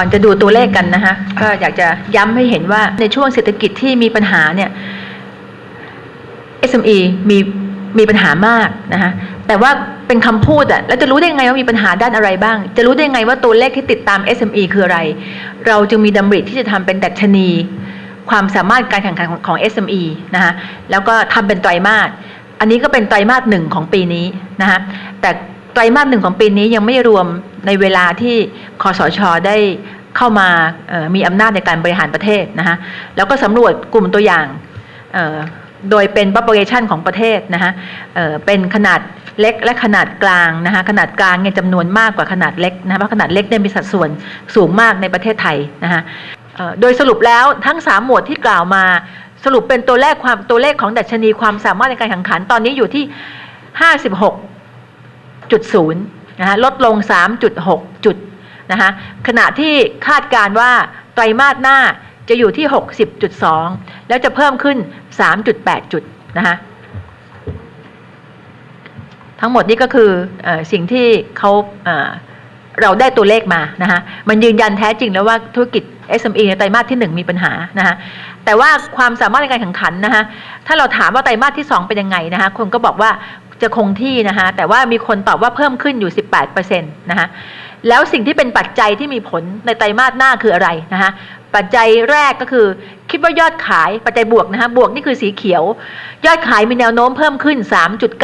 ก่อนจะดูตัวเลขกันนะคะก็อยากจะย้ำให้เห็นว่าในช่วงเศรษฐกิจที่มีปัญหาเนี่ย SME มีมีปัญหามากนะคะแต่ว่าเป็นคำพูดอะแล้วจะรู้ได้ไงว่ามีปัญหาด้านอะไรบ้าง จะรู้ได้ไงว่าตัวเลขที่ติดตาม SME คืออะไร เราจึงมีดำริที่จะทำเป็นดัชนี ความสามารถการแข่งขันของของ SME นะคะแล้วก็ทำเป็นไตรมาสอันนี้ก็เป็นไตรมาสหนึ่งของปีนี้นะคะแต่ไตรมาสหนึ่งของปีนี้ยังไม่รวมในเวลาที่คอสชได้เข้ามามีอำนาจในการบริหารประเทศนะคะแล้วก็สำรวจกลุ่มตัวอย่างเโดยเป็น population ของประเทศนะคะเเป็นขนาดเล็กและขนาดกลางนะคะขนาดกลางเนี่ยจำนวนมากกว่าขนาดเล็กนะคะเพราะขนาดเล็กเนี่ยมีสัดส่วนสูงมากในประเทศไทยนะคะโดยสรุปแล้วทั้ง 3 หมวดที่กล่าวมาสรุปเป็นตัวเลขความตัวเลขของดัชนีความสามารถในการแข่งขันตอนนี้อยู่ที่ 56จุดศูนย์นะคะลดลง 3.6 จุดนะคะขณะที่คาดการว่าไตรมาสหน้าจะอยู่ที่ 60.2 แล้วจะเพิ่มขึ้น 3.8 จุดนะคะทั้งหมดนี้ก็คืออสิ่งที่เขาเอ่อเราได้ตัวเลขมานะคะมันยืนยันแท้จริงแล้วว่าธุรกิจ SME ในไตรมาสที่ 1 มีปัญหานะคะแต่ว่าความสามารถในการแข่งขันนะคะถ้าเราถามว่าไตรมาสที่ 2 เป็นยังไงนะคะคนก็บอกว่าจะคงที่นะคะแต่ว่ามีคนตอบว่าเพิ่มขึ้นอยู่ 18%นะคะแล้วสิ่งที่เป็นปัจจัยที่มีผลในไตรมาสหน้าคืออะไรนะคะ ปัจจัยแรกก็คือ คิดว่ายอดขายปัจจัยบวกนะคะบวกนี่คือสีเขียว ยอดขายมีแนวโน้มเพิ่มขึ้น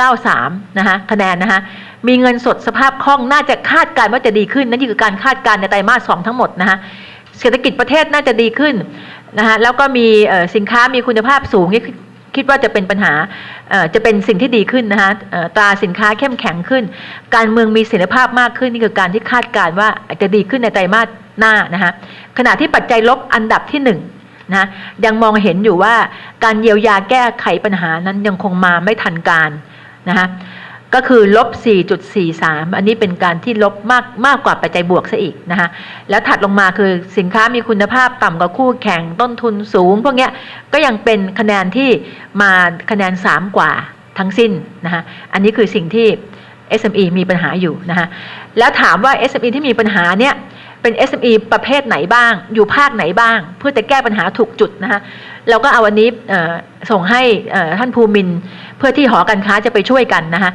3.93 นะคะคะแนนนะคะมีเงินสดสภาพคล่องน่าจะคาดการณ์ว่าจะดีขึ้นนั่นคือการคาดการณ์ในไตรมาสสองทั้งหมดนะคะเศรษฐกิจประเทศน่าจะดีขึ้นนะคะแล้วก็มีสินค้ามีคุณภาพสูงนี่คิดว่าจะเป็นปัญหาจะเป็นสิ่งที่ดีขึ้นนะคะตราสินค้าเข้มแข็งขึ้น การเมืองมีเสถียรภาพมากขึ้นนี่คือการที่คาดการณ์ว่าจจะดีขึ้นในไตรมาสหน้านะคะ ขณะที่ปัจจัยลบอันดับที่หนึ่งนะยังมองเห็นอยู่ว่าการเยียวยาแก้ไขปัญหานั้นยังคงมาไม่ทันการนะคะก็คือลบ 4.43 อันนี้เป็นการที่ลบมากมากกว่าปัจจัยบวกซะอีกนะคะแล้วถัดลงมาคือสินค้ามีคุณภาพต่ำกว่าคู่แข่งต้นทุนสูง พวกเนี้ยก็ยังเป็นคะแนนที่มาคะแนน 3 กว่าทั้งสิ้นนะคะอันนี้คือสิ่งที่ SME มีปัญหาอยู่นะคะแล้วถามว่า SME ที่มีปัญหาเนี้ย เป็น SME ประเภทไหนบ้าง อยู่ภาคไหนบ้าง เพื่อจะแก้ปัญหาถูกจุดนะคะเราก็เอาวันนี้ส่งให้ท่านภูมินเพื่อที่หอการค้าจะไปช่วยกันนะคะ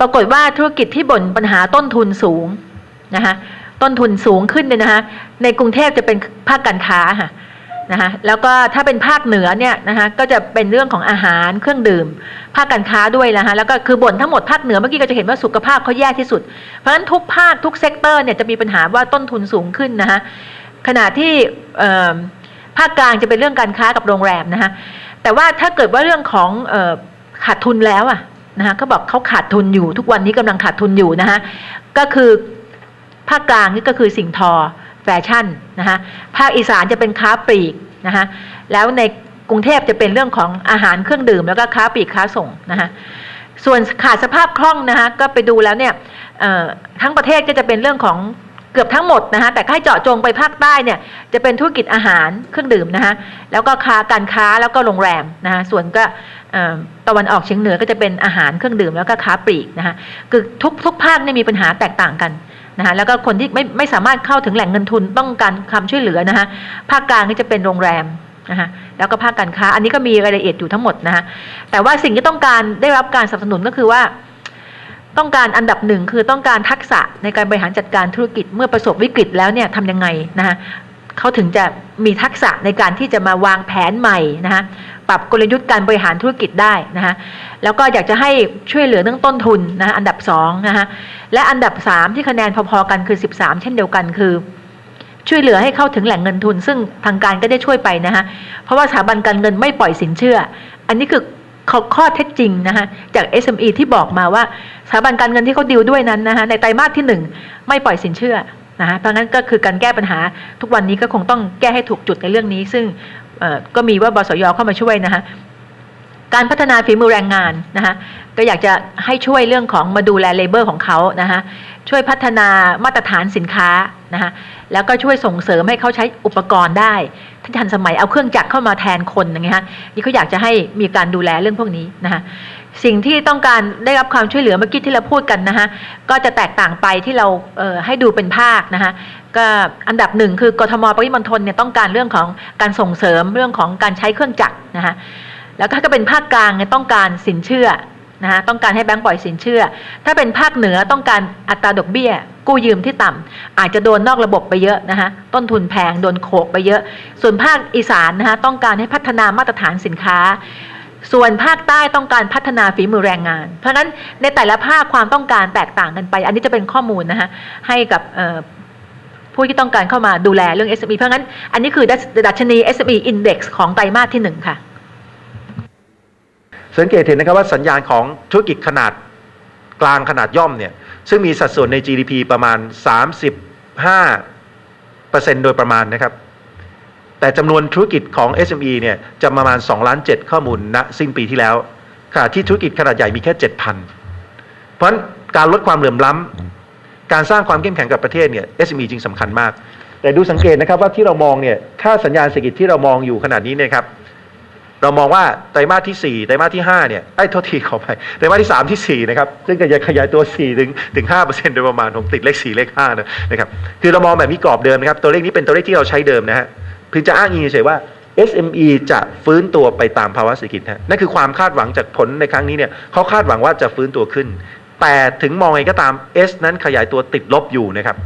ปรากฏว่าธุรกิจที่บ่นปัญหาต้นทุนสูงนะคะต้นทุนสูงขึ้นเนี่ยนะคะในกรุงเทพจะเป็นภาคการค้าค่ะ นะคะแล้วก็ถ้าเป็นภาคเหนือเนี่ยนะคะก็จะเป็นเรื่องของอาหารเครื่องดื่ม ภาคการค้าด้วยนะคะแล้วก็คือบ่นทั้งหมดภาคเหนือเมื่อกี้ก็จะเห็นว่าสุขภาพเขาแย่ที่สุด เพราะฉะนั้นทุกภาคทุกเซกเตอร์เนี่ยจะมีปัญหาว่าต้นทุนสูงขึ้นนะคะขณะที่ภาคกลางจะเป็นเรื่องการค้ากับโรงแรมนะคะแต่ว่าถ้าเกิดว่าเรื่องของออขาดทุนแล้วอะนะคะเขาบอกเขาขาดทุนอยู่ ทุกวันนี้กำลังขาดทุนอยู่นะคะก็คือภาคกลางนี่ก็คือสิ่งทอ ชั่นนะคะภาคอีสานจะเป็นค้าปลีกนะคะแล้วในกรุงเทพจะเป็นเรื่องของอาหารเครื่องดื่มแล้วก็ค้าปลีกค้าส่งนะคะส่วนขาดสภาพคล่องนะคะก็ไปดูแล้วเนี่ยทั้งประเทศก็จะเป็นเรื่องของเกือบทั้งหมดนะคะแต่ให้เจาะจงไปภาคใต้เนี่ยจะเป็นธุรกิจอาหารเครื่องดื่มนะคะแล้วก็ค้าการค้าแล้วก็โรงแรมนะคะส่วนก็ตะวันออกเฉียงเหนือก็จะเป็นอาหารเครื่องดื่มแล้วก็ค้าปลีกนะคะคือทุกทุกภาคเนี่ยมีปัญหาแตกต่างกัน นะคะแล้วก็คนที่ไม่ไม่สามารถเข้าถึงแหล่งเงินทุนต้องการความช่วยเหลือนะคะภาคกลางนี่จะเป็นโรงแรมนะคะแล้วก็ภาคการค้า อันนี้ก็มีรายละเอียดอยู่ทั้งหมดนะคะแต่ว่าสิ่งที่ต้องการได้รับการสนับสนุนก็คือว่าต้องการอันดับหนึ่งคือต้องการทักษะในการบริหารจัดการธุรกิจเมื่อประสบวิกฤตแล้วเนี่ยทำยังไงนะคะเขาถึงจะมีทักษะในการที่จะมาวางแผนใหม่นะคะ ปรับกลยุทธ์การบริหารธุรกิจได้นะคะแล้วก็อยากจะให้ช่วยเหลือเรื่องต้นทุนนะคะอันดับสองนะคะและอันดับสามที่คะแนนพอๆกันคือ 13 เช่นเดียวกันคือช่วยเหลือให้เข้าถึงแหล่งเงินทุน ซึ่งทางการก็ได้ช่วยไปนะคะเพราะว่าสถาบันการเงินไม่ปล่อยสินเชื่อ อันนี้คือข้อข้อเท็จจริงนะคะจาก SME ที่บอกมาว่าสถาบันการเงินที่เขาดีลด้วยนั้นนะคะในไตรมาสที่หนึ่งไม่ปล่อยสินเชื่อนะคะเพราะงั้นก็คือการแก้ปัญหาทุกวันนี้ก็คงต้องแก้ให้ถูกจุดในเรื่องนี้ ซึ่ง ก็มีว่าบสยเข้ามาช่วยนะคะการพัฒนาฝีมือแรงงานนะคะก็อยากจะให้ช่วยเรื่องของมาดูแลเลเบอร์ของเขานะคะช่วยพัฒนามาตรฐานสินค้านะคะแล้วก็ช่วยส่งเสริมให้เขาใช้อุปกรณ์ได้ที่ทันสมัยเอาเครื่องจักรเข้ามาแทนคนอย่างเงี้ยฮะนี่เขาอยากจะให้มีการดูแลเรื่องพวกนี้นะคะ สิ่งที่ต้องการได้รับความช่วยเหลือเมื่อกี้ที่เราพูดกันนะคะก็จะแตกต่างไปที่เราเให้ดูเป็นภาคนะคะก็อันดับหนึ่งคือกทมปริมณฑลเนี่ยต้องการเรื่องของการส่งเสริมเรื่องของการใช้เครื่องจักรนะคะแล้วถ้าก็เป็นภาคกลางเนี่ยต้องการสินเชื่อนะฮะต้องการให้แบงก์ปล่อยสินเชื่อ ถ้าเป็นภาคเหนือต้องการอัตราดอกเบี้ย กู้ยืมที่ต่ำอาจจะโดนนอกระบบไปเยอะนะคะต้นทุนแพงโดนโขกไปเยอะ ส่วนภาคอีสานนะคะต้องการให้พัฒนามาตรฐานสินค้า ส่วนภาคใต้ต้องการพัฒนาฝีมือแรงงาน เพราะฉะนั้นในแต่ละภาคความต้องการแตกต่างกันไป อันนี้จะเป็นข้อมูลนะคะให้กับผู้ที่ต้องการเข้ามาดูแลเรื่อง SME เพราะงั้นอันนี้คือดัชนี SME Index ของไตรมาสที่หนึ่งค่ะ สังเกตเห็นนะครับว่าสัญญาณของธุรกิจขนาดกลางขนาดย่อมเนี่ยซึ่งมีสัดส่วนใน GDP ประมาณ 35%โดยประมาณนะครับ แต่จำนวนธุรกิจของ SME เนี่ยจะประมาณ2ล้าน7ข้อมูลณสิ้นปีที่แล้วขณะที่ธุรกิจขนาดใหญ่มีแค่ 7,000 เพราะฉะนั้นการลดความเหลื่อมล้ำการสร้างความเข้มแข็งกับประเทศเนี่ย SME จึงสำคัญมาก แต่ดูสังเกตนะครับว่าที่เรามองเนี่ยค่าสัญญาณเศรษฐกิจที่เรามองอยู่ขนาดนี้เนี่ยครับเรามองว่าไตรมาสที่ 4 ไตรมาสที่ 5 เนี่ยไอ้โทษทีขอไปไตรมาสที่ 3 ที่ 4 นะครับ ซึ่งก็จะขยายตัว4ถึงถึง5%โดยประมาณผมติดเลข 4 เลข5นะนะครับ คือเรามองแบบนี้กรอบเดิมนะครับ ตัวเลขนี้เป็นตัวเลขที่เราใช้เดิมนะฮะ เพียงจะอ้างอิงเฉยว่า SME จะฟื้นตัวไปตามภาวะเศรษฐกิจฮะนั่นคือความคาดหวังจากผลในครั้งนี้เนี่ยเขาคาดหวังว่าจะฟื้นตัวขึ้น แต่ถึงมองไงก็ตาม S นั้นขยายตัวติดลบอยู่นะครับ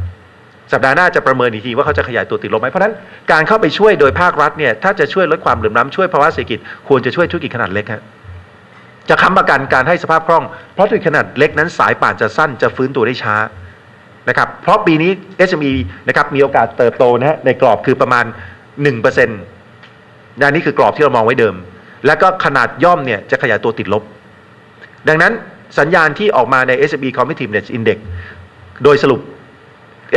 สัปดาห์หน้าจะประเมินอีกทีว่าเขาจะขยายตัวติดลบไหมเพราะฉะนั้นการเข้าไปช่วยโดยภาครัฐเนี่ยถ้าจะช่วยลดความเหลื่อมล้ำช่วยภาวะเศรษฐกิจควรจะช่วยธุรกิจขนาดเล็กฮะจะค้ำประกันการให้สภาพคล่องเพราะธุรกิจขนาดเล็กนั้นสายป่านจะสั้นจะฟื้นตัวได้ช้านะครับเพราะปีนี้ SME นะครับมีโอกาสเติบโตนะฮะในกรอบคือประมาณ 1%นะนี่คือกรอบที่เรามองไว้เดิม แล้วก็ขนาดย่อมเนี่ยจะขยายตัวติดลบ ดังนั้นสัญญาณที่ออกมาใน SME Competitiveness Index โดยสรุป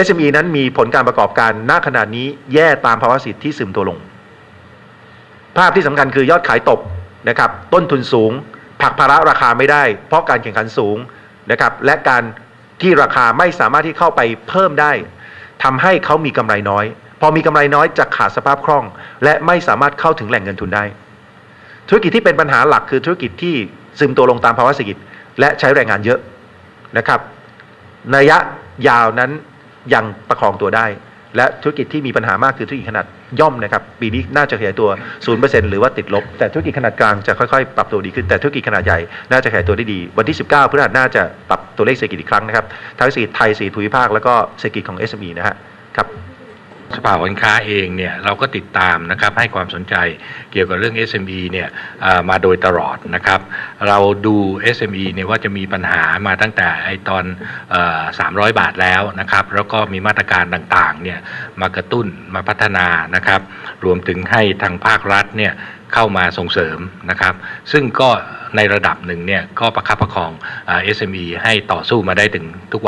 SME นั้นมีผลการประกอบการณขนาดนี้แย่ตามภาวะเศรษฐกิจที่ซึมตัวลง ภาพที่สำคัญคือยอดขายตกนะครับต้นทุนสูง ผักภาระราคาไม่ได้ เพราะการแข่งขันสูงนะครับและการที่ราคาไม่สามารถที่เข้าไปเพิ่มได้ทำให้เขามีกำไรน้อย พอมีกำไรน้อยจะขาดสภาพคล่อง และไม่สามารถเข้าถึงแหล่งเงินทุนได้ ธุรกิจที่เป็นปัญหาหลักคือธุรกิจที่ซึมตัวลงตามภาวะเศรษฐกิจ และใช้แรงงานเยอะนะครับนระยะยาวนั้นยังประคองตัวได้ และธุรกิจที่มีปัญหามากคือธุรกิจขนาดย่อมนะครับ ปีนี้น่าจะขยายตัว 0%หรือว่าติดลบ แต่ธุรกิจขนาดกลางจะค่อยๆ ปรับตัวดีขึ้น แต่ธุรกิจขนาดใหญ่น่าจะขยายตัวได้ดี วันที่ 19พฤหัสน่าจะปรับตัวเลขเศรษฐกิจอีกครั้งนะครับ ทั้งเศรษฐกิจไทยเศรษฐกิจภูมิภาค แล้วก็เศรษฐกิจของ SME นะฮะครับ สภาหอการค้าเองเนี่ยเราก็ติดตามนะครับให้ความสนใจเกี่ยวกับเรื่อง SME เนี่ยมาโดยตลอดนะครับ เราดู SME เนี่ยว่าจะมีปัญหามาตั้งแต่ไอตอน 300 บาทแล้วนะครับ แล้วก็มีมาตรการต่างๆเนี่ยมากระตุ้นมาพัฒนานะครับ รวมถึงให้ทางภาครัฐเนี่ยเข้ามาส่งเสริมนะครับ ซึ่งก็ในระดับหนึ่งเนี่ยก็ประคับประคองอ SME ให้ต่อสู้มาได้ถึงทุกวัน